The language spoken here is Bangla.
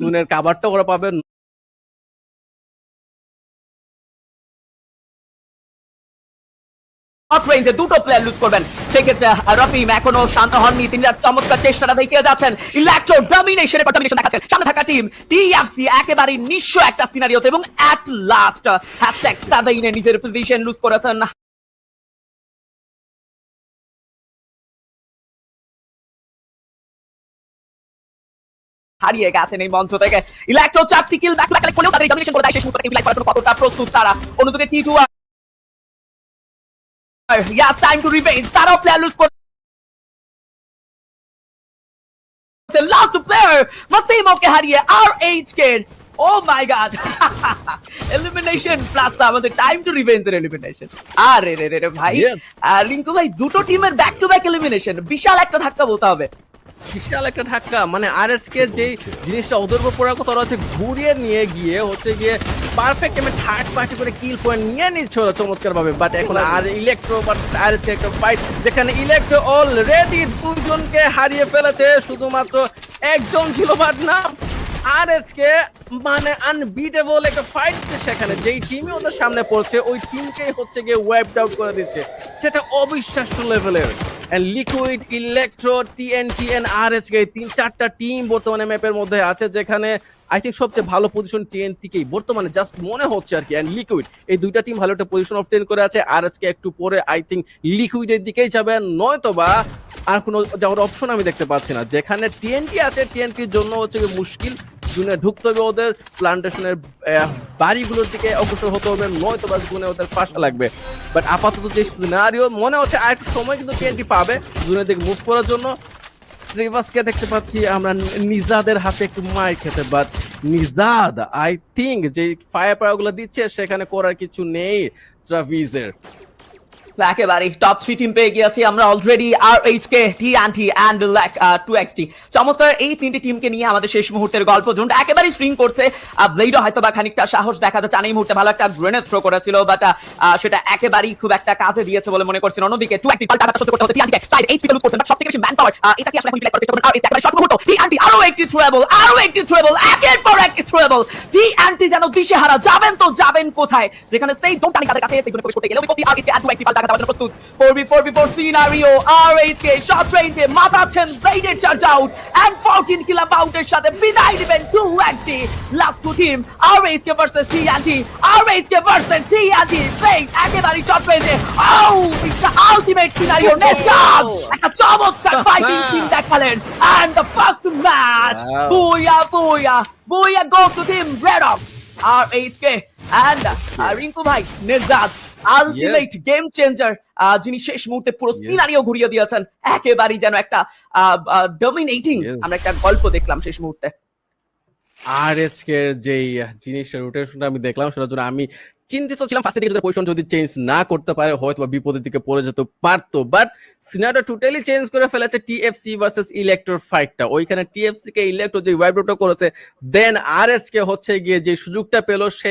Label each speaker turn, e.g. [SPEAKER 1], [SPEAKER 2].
[SPEAKER 1] জুনের কাভারটা ওরা পাবে।
[SPEAKER 2] দুটো প্লেয়ার লুজ করবেন। সেক্ষেত্রে রফিম এখনও শান্ত হননি। তিনি তার চমৎকার চেষ্টাটা দেখিয়ে যাচ্ছেন। ইলেকট্রো ডমিনেশনের দেখাচ্ছেন। সামনে থাকা টিম টিএফসি একেবারে নিঃস্ব একটা সিনারিওতে এবং অ্যাট লাস্ট হ্যাশট্যাগ সাদাইনে নিজের পজিশন লুজ করেছেন। হারিয়ে গেছেন এই মঞ্চ থেকে। ইলেকট্রো চারটি কিল ব্যাক ব্যাক করলেও তাদের ডমিনেশন করে দেয়। শেষ মুহূর্তে ইউটিলাইজ করার জন্য কতটা প্রস্তুত তারা? অন্যদিকে টি টু ইয়াস টাইম টু রিভেঞ্জ তারাও player lose last player Massimo কে হারিয়ে R H K oh my god elimination plus আমাদের টাইম টু রিভেঞ্জ এর এলিমিনেশন আরে রে রে রে ভাই। আর রিঙ্কু ভাই দুটো টিমের ব্যাক টু ব্যাক এলিমিনেশন বিশাল একটা ধাক্কা বলতে হবে।
[SPEAKER 1] বিশাল একটা ধাক্কা। মানে আর এসকে যে জিনিসটা উপর পড়ার কথা ওরা হচ্ছে ঘুরিয়ে নিয়ে গিয়ে হচ্ছে গিয়ে পারফেক্ট টাইমে থার্ড পার্টি করে কিল পয়েন্ট নিয়ে নিচ্ছে ওরা চমৎকার ভাবে বাট এখন আর Electro but R S K একটা ফাইট যেখানে ইলেকট্রো অলরেডি দুজনকে হারিয়ে ফেলেছে। শুধুমাত্র একজন ছিল বাট না আর এসকে মানে আনবিটেবল একটা ফাইট সেখানে। যেই টিমই ওদের সামনে পড়ছে ওই টিমকেই হচ্ছে গিয়ে ওয়াইপড আউট করে দিচ্ছে। সেটা অবিশ্বাস্য লেভেলের liquid electro TNT and RSK এই তিন, চারটা টিম বর্তমানে ম্যাপের মধ্যে আছে, যেখানে আই থিঙ্ক সবচেয়ে ভালো পজিশন টিএনটিকেই বর্তমানে জাস্ট মনে হচ্ছে আর কি। এন্ড লিকুইড এই দুইটা টিম ভালো একটা পজিশন অফ টেন করে আছে। আর আজকে একটু পরে আই থিঙ্ক লিকুইডের দিকেই যাবে। নয়তো বা আর কোনো যাওয়ার অপশন আমি দেখতে পাচ্ছি না। যেখানে টিএনটি আছে টিএনটির জন্য হচ্ছে মুশকিল। জুনে ঢুকতে হবে ওদের প্লান্টেশনের বাড়িগুলোর দিকে অগ্রসর হতে হবে, নয়তো বা জুনে ওদের পাশা লাগবে। বাট আপাতত যে সিনারিও মনে হচ্ছে আর একটু সময় কিন্তু টিএনটি পাবে জুনের দিকে মুভ করার জন্য। ট্রেভাসকে দেখতে পাচ্ছি আমরা নিজাদের হাতে একটু মার খেতে বাট নিজাদ আই থিঙ্ক যে ফায়ার পাওয়ারগুলো দিচ্ছে, সেখানে করার কিছু নেই ট্রাভিজের
[SPEAKER 2] একেবারে টপ থ্রি টিম পেয়ে গিয়েছি আমরা already R H K T anti and lack two X T চমৎকার এই তিনটি টিমকে নিয়ে আমাদের শেষ মুহূর্তের গল্প। জোনটা একেবারে স্ট্রিং করছে। ব্লেডও হয়তো বা খানিকটা সাহস দেখা যাচ্ছে এই মুহূর্তে ভালো একটা গ্রেনেড থ্রো করেছিল বাট সেটা একেবারেই খুব একটা কাজে দিয়েছে বলে মনে করছেন। অন্যদিকে টু একটি পাল্টা সহ্য করতে হচ্ছে T anti side H P lose করছেন বাট সবথেকে বেশি ম্যান পাওয়ার এটা কি আসলে এখন চেষ্টা করবেন আর একেবারে শর্ট মুহূর্ত টি অ্যান্টি আরও একটি থ্রোয়েবল আরও একটি থ্রোয়েবল একের পর এক থ্রোয়েবল টি অ্যান্টি যেন দিশেহারা, যাবেন তো যাবেন কোথায়? যেখানে সেই ডোন্ট তাদের কাছে সেই প্রবেশ করতে গেলে ওই প্রতি আর একটি অ্যান্টি একটি পাল্টা দেওয়ার জন্য প্রস্তুত 4v4 before scenario R8K short range এ মাতাচ্ছেন ব্লেডের charge out and 14 kill out এর সাথে বিদায় দিবেন 2XD last two team R8K versus TNT R8K versus TNT blade একেবারে শর্ট রেঞ্জে ও it's the ultimate scenario net guard একটা চমৎকার ফাইটিং টিম দেখালেন and the first match
[SPEAKER 1] Wow.
[SPEAKER 2] বুয়া বুয়া বুয়া go to team Red Ops R8K and uh, Rinku ভাই নির্জাদ আলটিমেট গেম চেঞ্জার যিনি শেষ মুহূর্তে পুরো সিনারিও ঘুরিয়ে দিয়েছেন একেবারেই যেন একটা ডমিনেটিং আমরা একটা গল্প দেখলাম শেষ মুহূর্তে।
[SPEAKER 1] আর এসকে যেই জিনিসের রোটেশনটা আমি দেখলাম সেটার জন্য আমি চিন্তিত ছিলাম। ফার্স্টের দিকে যদি পজিশন যদি চেঞ্জ না করতে পারে হয়তো বা বিপদের দিকে পড়ে যেতে পারতো। বাট সিনারিও টোটালি চেঞ্জ করে ফেলেছে টিএফসি ভার্সেস ইলেকট্রোর ফাইটটা ওইখানে টিএফসি কে ইলেকট্রো যে ওয়াইব্রোটা করেছে দেন আর এস কে হচ্ছে গিয়ে যে সুযোগটা পেল সে